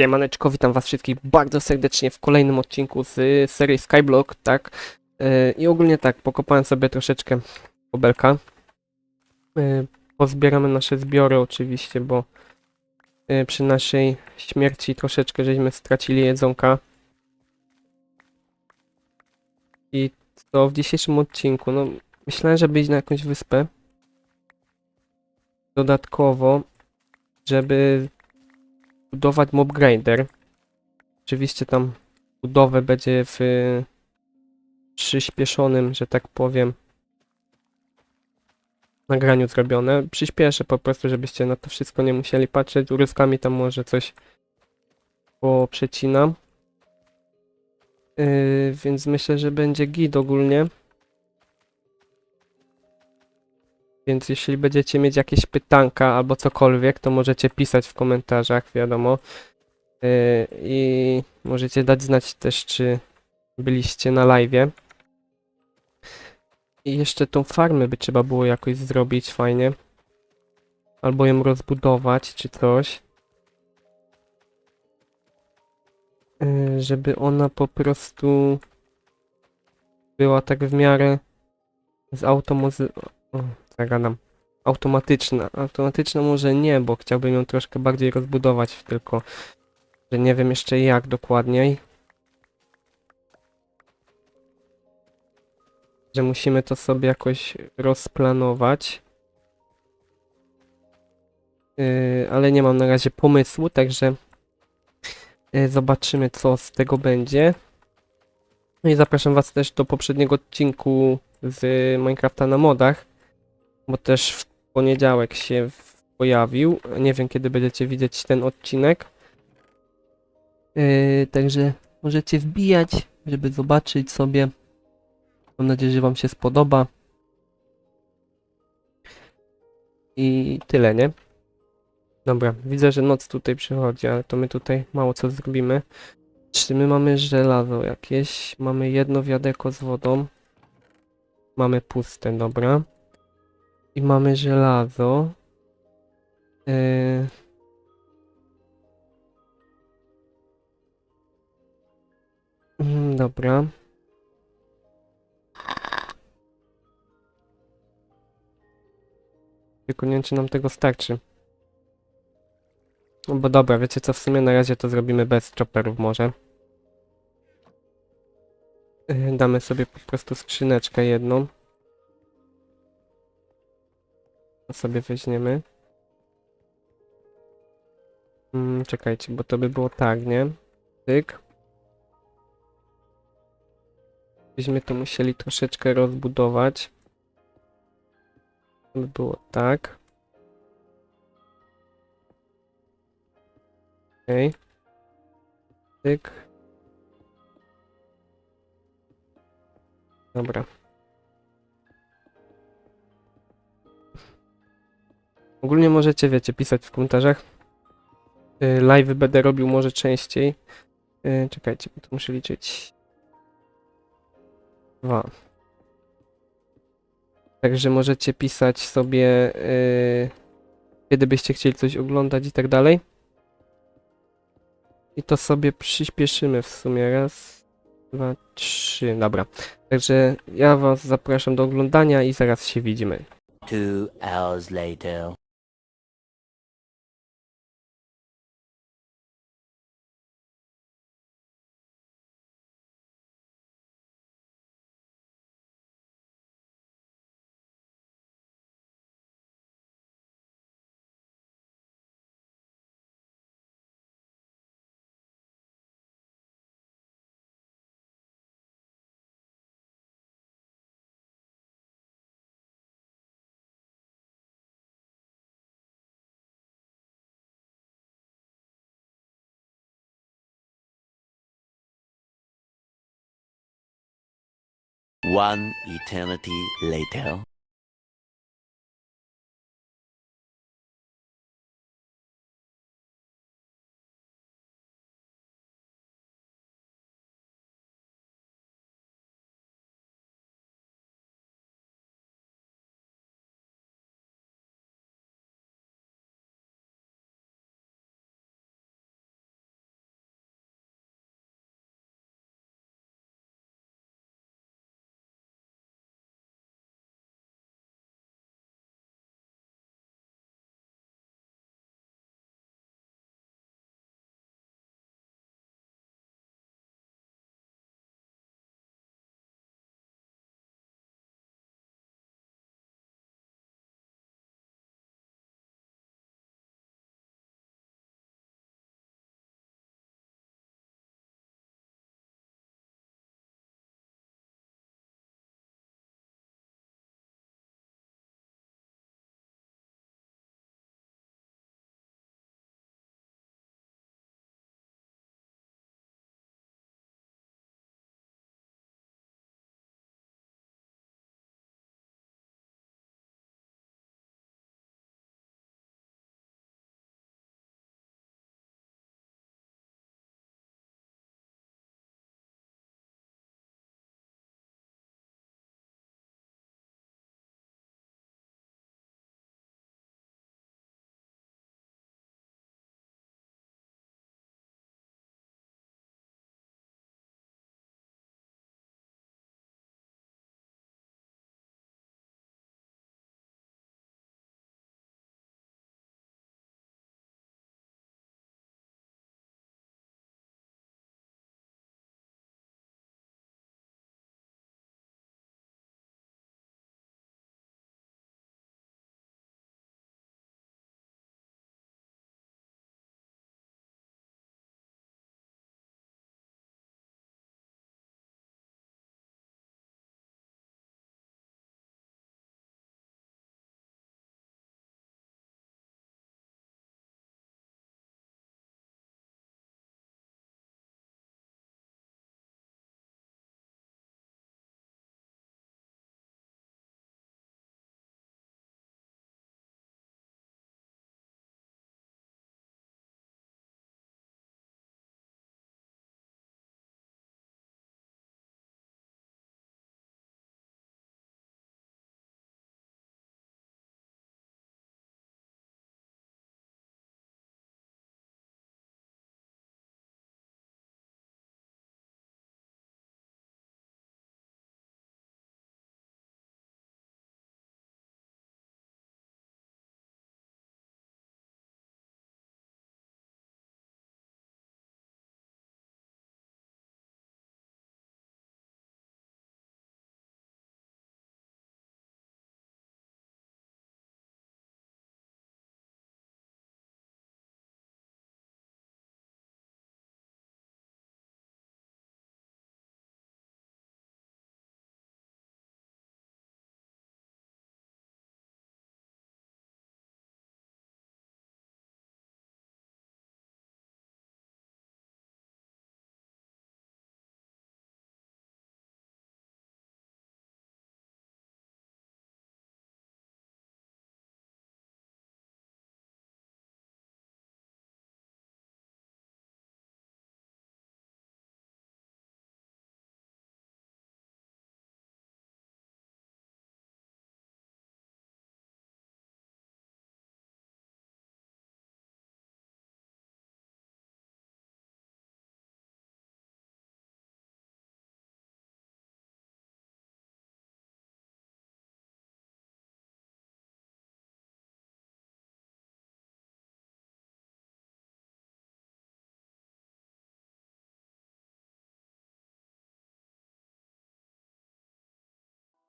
Siemaneczko, witam was wszystkich bardzo serdecznie w kolejnym odcinku z serii Skyblock, tak? Y, I ogólnie tak, pokopałem sobie troszeczkę obelka. Y, Pozbieramy nasze zbiory oczywiście, bo y, przy naszej śmierci troszeczkę żeśmy stracili jedzonka. I to w dzisiejszym odcinku, no myślałem, żeby iść na jakąś wyspę. Dodatkowo, żeby budować mob grinder. Oczywiście tam budowę będzie w y, przyspieszonym, że tak powiem, nagraniu zrobione. Przyspieszę po prostu, żebyście na to wszystko nie musieli patrzeć. Urywkami tam może coś poprzecinam. Yy, więc myślę, że będzie git ogólnie. Więc jeśli będziecie mieć jakieś pytanka albo cokolwiek, to możecie pisać w komentarzach, wiadomo. Yy, I możecie dać znać też, czy byliście na live'ie. I jeszcze tą farmę by trzeba było jakoś zrobić fajnie. Albo ją rozbudować, czy coś. Yy, żeby ona po prostu była tak w miarę zautomozy... Zagadam. Automatyczna. Automatyczna może nie, bo chciałbym ją troszkę bardziej rozbudować, tylko że nie wiem jeszcze jak dokładniej. Że musimy to sobie jakoś rozplanować. Yy, ale nie mam na razie pomysłu, także yy, zobaczymy co z tego będzie. No i zapraszam Was też do poprzedniego odcinku z Minecrafta na modach, bo też w poniedziałek się pojawił. Nie wiem kiedy będziecie widzieć ten odcinek. Yy, także możecie wbijać, żeby zobaczyć sobie. Mam nadzieję, że Wam się spodoba. I tyle, nie? Dobra, widzę, że noc tutaj przychodzi, ale to my tutaj mało co zrobimy. Czy my mamy żelazo jakieś? Mamy jedno wiaderko z wodą. Mamy puste, dobra. I mamy żelazo. Yy... Dobra. Tylko nie wiem, czy nam tego starczy. No bo dobra, wiecie co, w sumie na razie to zrobimy bez chopperów może. Yy, Damy sobie po prostu skrzyneczkę jedną. Sobie weźmiemy. Mm, czekajcie, bo to by było tak, nie? Tyk. Byśmy to musieli troszeczkę rozbudować. To by było tak. Okej. Tyk. Dobra. Ogólnie możecie, wiecie, pisać w komentarzach. Yy, Live będę robił może częściej. Yy, czekajcie, bo to muszę liczyć. Dwa. Także możecie pisać sobie, yy, kiedy byście chcieli coś oglądać i tak dalej. I to sobie przyspieszymy w sumie. Raz, dwa, trzy. Dobra. Także ja was zapraszam do oglądania i zaraz się widzimy. Two hours later. One eternity later.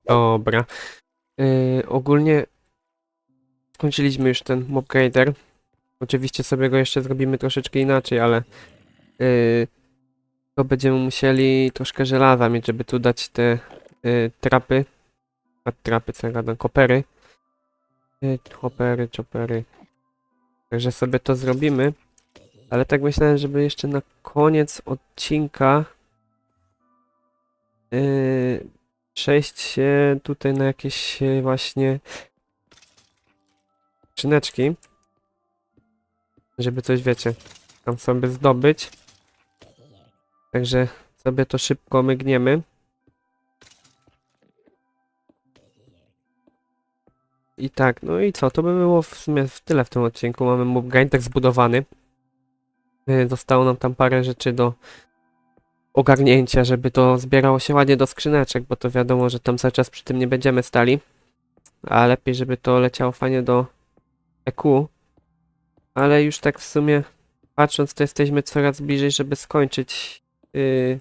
Dobra. Yy, ogólnie skończyliśmy już ten mob grader. Oczywiście sobie go jeszcze zrobimy troszeczkę inaczej, ale yy, to będziemy musieli troszkę żelaza mieć, żeby tu dać te yy, trapy. A trapy, co ja gadam, kopery. Yy, hopery, chopery. Także sobie to zrobimy. Ale tak myślałem, żeby jeszcze na koniec odcinka yy, przejść się tutaj na jakieś yy, właśnie skrzyneczki. Żeby coś, wiecie, tam sobie zdobyć. Także sobie to szybko mygniemy. I tak, no i co? To by było w sumie w tyle w tym odcinku. Mamy mob tak zbudowany. Yy, Zostało nam tam parę rzeczy do ogarnięcia, żeby to zbierało się ładnie do skrzyneczek, bo to wiadomo, że tam cały czas przy tym nie będziemy stali. A lepiej, żeby to leciało fajnie do EQ. Ale już tak w sumie patrząc, to jesteśmy coraz bliżej, żeby skończyć yy,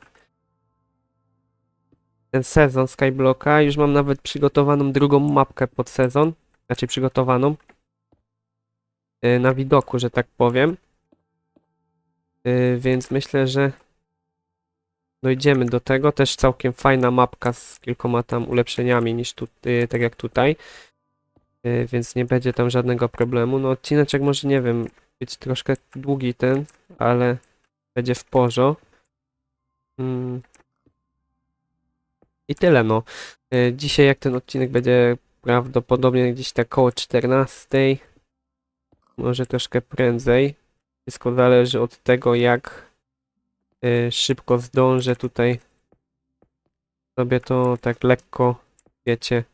ten sezon Skyblocka. Już mam nawet przygotowaną drugą mapkę pod sezon. Znaczy przygotowaną. Yy, na widoku, że tak powiem. Yy, więc myślę, że dojdziemy do tego. Też całkiem fajna mapka z kilkoma tam ulepszeniami niż tu, yy, tak jak tutaj. Yy, więc nie będzie tam żadnego problemu. No odcineczek może, nie wiem, być troszkę długi ten, ale będzie w porzo. Mm. I tyle no. Yy, dzisiaj jak ten odcinek będzie prawdopodobnie gdzieś tak koło 14. Może troszkę prędzej. Wszystko zależy od tego, jak y, szybko zdążę tutaj sobie to tak lekko, wiecie,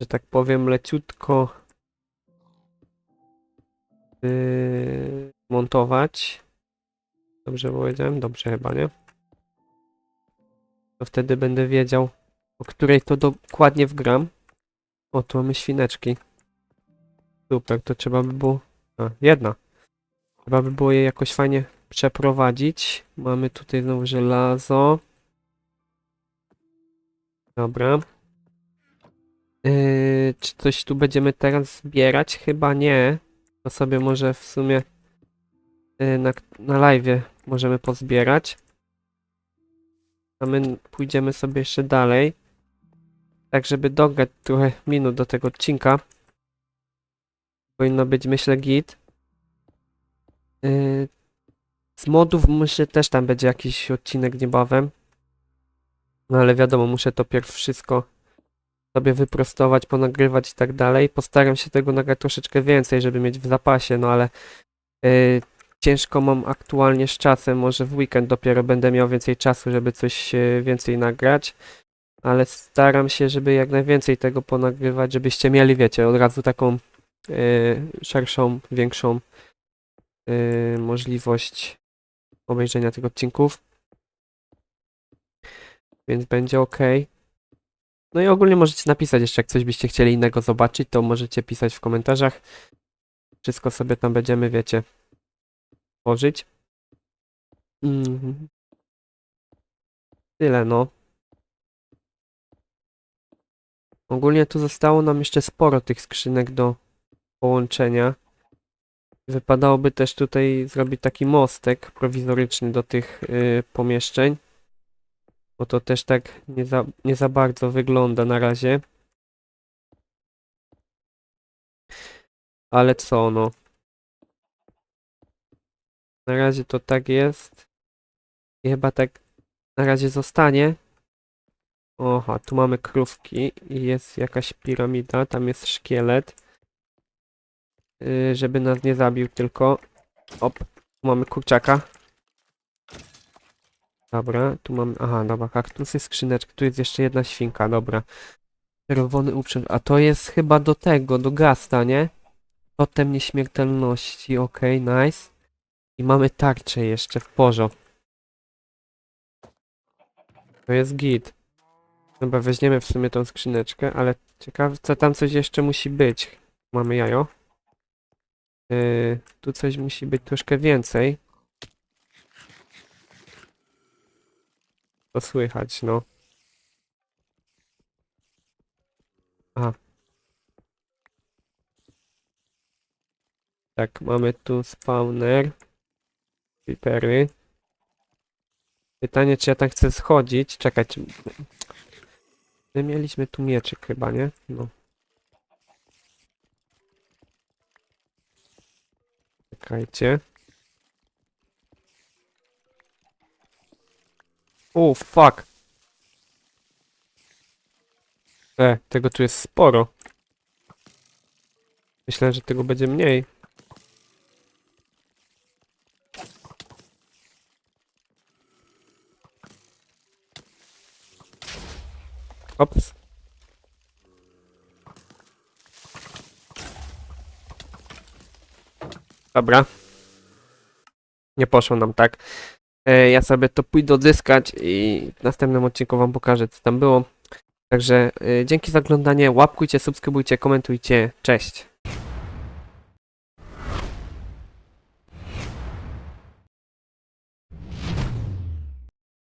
że tak powiem, leciutko y, montować. Dobrze powiedziałem? Dobrze chyba, nie? To wtedy będę wiedział, o której to dokładnie wgram. O, tu mamy świneczki. Super, to trzeba by było... A, jedna. Trzeba by było je jakoś fajnie przeprowadzić. Mamy tutaj znowu żelazo. Dobra. Yy, czy coś tu będziemy teraz zbierać? Chyba nie. To sobie może w sumie yy, na, na live możemy pozbierać. A my pójdziemy sobie jeszcze dalej. Tak, żeby dograć trochę minut do tego odcinka. Powinno być, myślę, git. Yy, z modów myślę też tam będzie jakiś odcinek niebawem. No ale wiadomo, muszę to pierw wszystko sobie wyprostować, ponagrywać i tak dalej. Postaram się tego nagrać troszeczkę więcej, żeby mieć w zapasie, no ale yy, ciężko mam aktualnie z czasem. Może w weekend dopiero będę miał więcej czasu, żeby coś yy, więcej nagrać. Ale staram się, żeby jak najwięcej tego ponagrywać, żebyście mieli, wiecie, od razu taką yy, szerszą, większą yy, możliwość obejrzenia tych odcinków. Więc będzie ok. No i ogólnie możecie napisać jeszcze, jak coś byście chcieli innego zobaczyć, to możecie pisać w komentarzach. Wszystko sobie tam będziemy, wiecie, tworzyć. Mhm. Tyle, no. Ogólnie tu zostało nam jeszcze sporo tych skrzynek do połączenia. Wypadałoby też tutaj zrobić taki mostek prowizoryczny do tych y, pomieszczeń. Bo to też tak nie za, nie za bardzo wygląda na razie. Ale co no. Na razie to tak jest. I chyba tak na razie zostanie. Oha, tu mamy krówki i jest jakaś piramida, tam jest szkielet. Yy, żeby nas nie zabił tylko. Op, tu mamy kurczaka. Dobra, tu mamy, aha, dobra, kaktusy, skrzyneczki, tu jest jeszcze jedna świnka, dobra. Czerwony uprzęt, a to jest chyba do tego, do gasta, nie? Totem nieśmiertelności, okej, nice. I mamy tarczę jeszcze w porzo. To jest git. Dobra, weźmiemy w sumie tą skrzyneczkę, ale ciekawe, co tam coś jeszcze musi być. Mamy jajo. Yy, tu coś musi być troszkę więcej. To słychać, no. Aha. Tak, mamy tu spawner. Creepery. Pytanie, czy ja tak chcę schodzić. Czekać. My mieliśmy tu mieczyk chyba, nie? No. Czekajcie. O, fuck. E, tego tu jest sporo. Myślałem, że tego będzie mniej. Ops. Dobra. Nie poszło nam tak. E, ja sobie to pójdę odzyskać i w następnym odcinku wam pokażę co tam było. Także e, dzięki za oglądanie, łapkujcie, subskrybujcie, komentujcie. Cześć.